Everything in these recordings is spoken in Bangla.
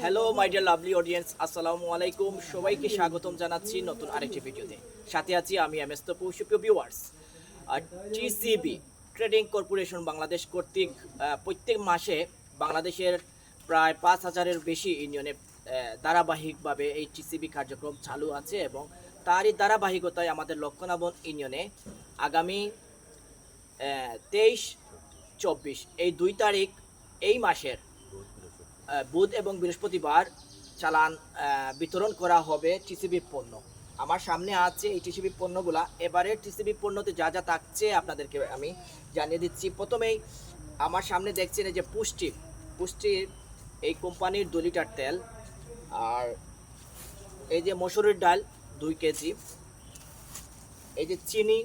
Hello my dear lovely audience আসসালামু আলাইকুম সবাইকে স্বাগতম জানাচ্ছি নতুন আরেকটি ভিডিওতে। সাথে আছি আমি এম এস তপু, সুপ্রিয় viewers TCB trading corporation Bangladesh কর্তৃক প্রত্যেক মাসে বাংলাদেশের প্রায় পাঁচ হাজারের বেশি ইউনিয়নে ধারাবাহিকভাবে এই টিসিবি কার্যক্রম চালু আছে এবং তারই ধারাবাহিকতায় আমাদের লক্ষণাবন ইউনিয়নে আগামী তেইশ, চব্বিশ, এই দুই তারিখ এই মাসের বুধ এবং বৃহস্পতিবার চালান বিতরণ করা হবে টিসিবি পণ্য। আমার সামনে আছে এই টিসিবি পণ্যগুলা। এবারে টিসিবি পণ্যতে যা যা থাকছে আপনাদেরকে আমি জানিয়ে দিচ্ছি। প্রথমেই আমার সামনে দেখছেন এই যে পুষ্টি। পুষ্টির এই কোম্পানির দু লিটার তেল। আর এই যে মসুরির ডাল দুই কেজি। এই যে চিনি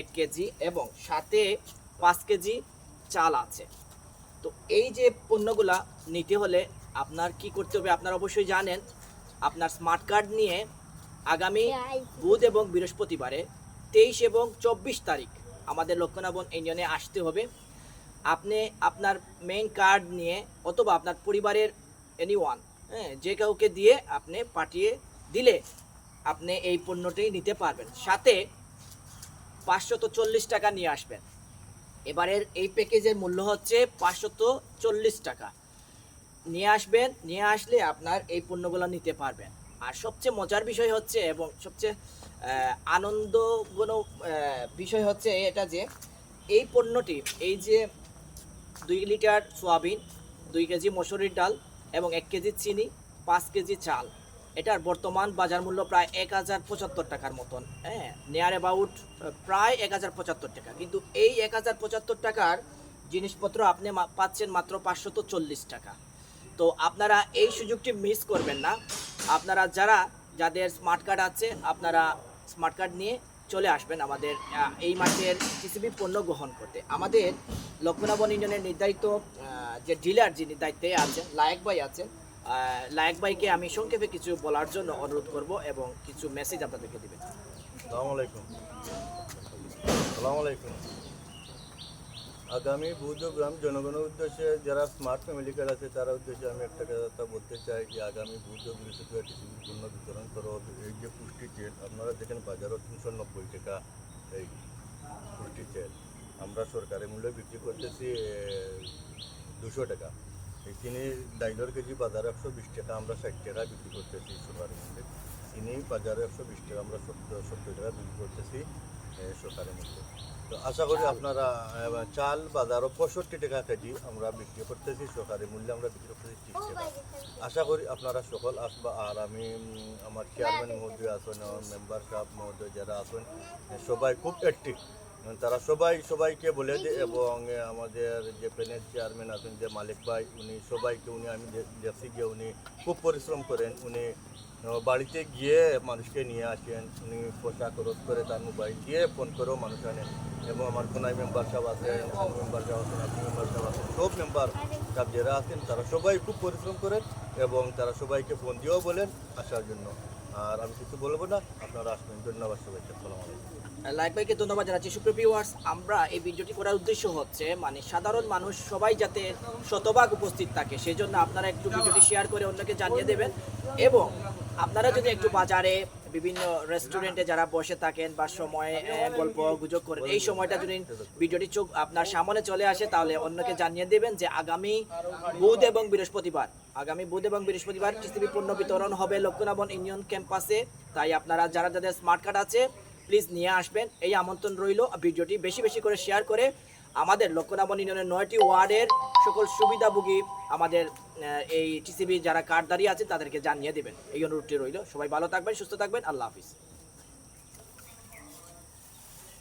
এক কেজি এবং সাথে পাঁচ কেজি চাল আছে। তো এই যে পণ্যগুলা নিতে হলে আপনার কি করতে হবে আপনার অবশ্যই জানেন, আপনার স্মার্ট কার্ড নিয়ে আগামী বুধ এবং বৃহস্পতিবারে তেইশ এবং চব্বিশ তারিখ আমাদের লক্ষণাবন ইউনিয়নে আসতে হবে। আপনি আপনার মেইন কার্ড নিয়ে অথবা আপনার পরিবারের এনি ওয়ান হ্যাঁ যে কাউকে দিয়ে আপনি পাঠিয়ে দিলে আপনি এই পণ্যটি নিতে পারবেন। সাথে পাঁচশত চল্লিশ টাকা নিয়ে আসবেন। এবারের এই প্যাকেজের মূল্য হচ্ছে পাঁচশত চল্লিশ টাকা। নিয়ে আসবেন নিয়ে আসলে আপনার এই পণ্যগুলো নিতে পারবেন। আর সবচেয়ে মজার বিষয় হচ্ছে এবং সবচেয়ে আহ, আনন্দঘন বিষয় হচ্ছে এটা যে এই পণ্যটি এই যে দুই লিটার সোয়াবিন দুই কেজি মসুরির ডাল এবং এক কেজি চিনি পাঁচ কেজি চাল এটার বর্তমান বাজার মূল্য প্রায় এক হাজার পঁচাত্তর টাকার মতন। হ্যাঁ নিয়ার অ্যাবাউট প্রায় এক হাজার পঁচাত্তর টাকা। কিন্তু এই এক হাজার পঁচাত্তর টাকার জিনিসপত্র আপনি পাচ্ছেন মাত্র পাঁচশত চল্লিশ টাকা। তো আপনারা এই সুযোগটি মিস করবেন না। আপনারা যারা, যাদের স্মার্ট কার্ড আছে, আপনারা স্মার্ট কার্ড নিয়ে চলে আসবেন আমাদের এই মাসের টিসিবি পণ্য গ্রহণ করতে। আমাদের লক্ষ্মণাবন ইউনিয়নের নির্ধারিত যে ডিলার যিনি দায়িত্বে আছেন, লায়ক ভাই আছেন লায়ক ভাইকে আমি সংক্ষেপে কিছু বলার জন্য অনুরোধ করব এবং কিছু মেসেজ আপনাদেরকে দিবেন। আলাইকুম। আলাইকুম। আগামী বুধ গ্রাম জনগণের উদ্দেশ্যে যারা স্মার্ট ফ্যামিলি কার্ড আছে, তারা উদ্দেশ্যে আমি একটা কথা বলতে চাই যে আগামী বুধ বৃহস্পতিবার টিসিবি পূর্ণ বিতরণ করা হবে। এই যে পুষ্টি তেল আপনারা দেখেন বাজারও তিনশো নব্বই টাকা এই পুষ্টি তেল আমরা সরকারি মূল্যে বিক্রি করতেছি দুশো টাকা। এই চিনি ডাইলর কেজি বাজারে একশো বিশ টাকা আমরা ষাট টাকা বিক্রি করতেছি সরকারি মূল্যে চিনি বাজারে একশো বিশ টাকা আমরা সত্তর সত্তর টাকা বিক্রি করতেছি এ, মধ্যে। তো আশা করি আপনারা চাল বাজারও পঁয়ষট্টি টাকা কেজি আমরা বিক্রি করতেছি সরকারি মূল্যে আমরা বিক্রি করতেছি ত্রিশ টাকা। আশা করি আপনারা সকল আসবা আর আমি আমার চেয়ারম্যান মহোদয় আমার মেম্বার সাহেব মহোদয় যারা আছেন এ, সবাই খুব অ্যাক্টিভ তারা সবাই সবাইকে বলে যে এবং আমাদের যে প্যানেল চেয়ারম্যান আছেন যে মালিক ভাই উনি সবাইকে উনি আমি দেখছি গিয়ে উনি খুব পরিশ্রম করেন। উনি বাড়িতে গিয়ে মানুষকে নিয়ে আসেন। উনি পোশাক খরচ করে তার মোবাইল দিয়ে ফোন করেও মানুষ আনেন। এবং আমার কোনায় মেম্বার সাহেব আছেন মেম্বার সাহেব আছেন আপনি মেম্বার সাহেব আছেন সব মেম্বার সাহেব যারা আছেন তারা সবাই খুব পরিশ্রম করেন এবং তারা সবাইকে ফোন দিয়েও বলেন আসার জন্য। আর আমি কিছু বলব না। আপনারা আসবেন। ধন্যবাদ সবাইকে। সালাম আলাইকুম। লাইক ভাইকে ধন্যবাদ জানাচ্ছি। সুপ্রিয় আমরা এই ভিডিওটি করার উদ্দেশ্য হচ্ছে মানে সাধারণ মানুষ সবাই যাতে শতভাগ উপস্থিত থাকে সেই জন্য আপনারা একটু ভিডিওটি শেয়ার করে অন্যকে জানিয়ে দেবেন। এবং আপনারা যদি একটু বাজারে বিভিন্ন রেস্টুরেন্টে যারা বসে থাকেন বা সময় গল্প, গুজব করেন, এই সময়টা যদি ভিডিওটি চোখ আপনার সামনে চলে আসে, তাহলে অন্যকে জানিয়ে দেবেন যে আগামী বুধ এবং বৃহস্পতিবার, আগামী বুধ এবং বৃহস্পতিবার টিসিবি পণ্য বিতরণ হবে লক্ষ্মণাবন ইউনিয়ন ক্যাম্পাসে। তাই আপনারা যারা যাদের স্মার্ট কার্ড আছে প্লিজ নিয়ে আসবেন। এই আমন্ত্রণ রইল ভিডিওটি। বেশি বেশি করে শেয়ার করে আমাদের লক্ষ্মণাবন ইউনিয়নের নয়টি ওয়ার্ডের সকল সুবিধাভোগী আমাদের এই টিসিবি যারা কার্ডদারি আছে তাদেরকে জানিয়ে দেবেন। এই অনুরোধটি রইল। সবাই ভালো থাকবেন, সুস্থ থাকবেন। আল্লাহ হাফিজ।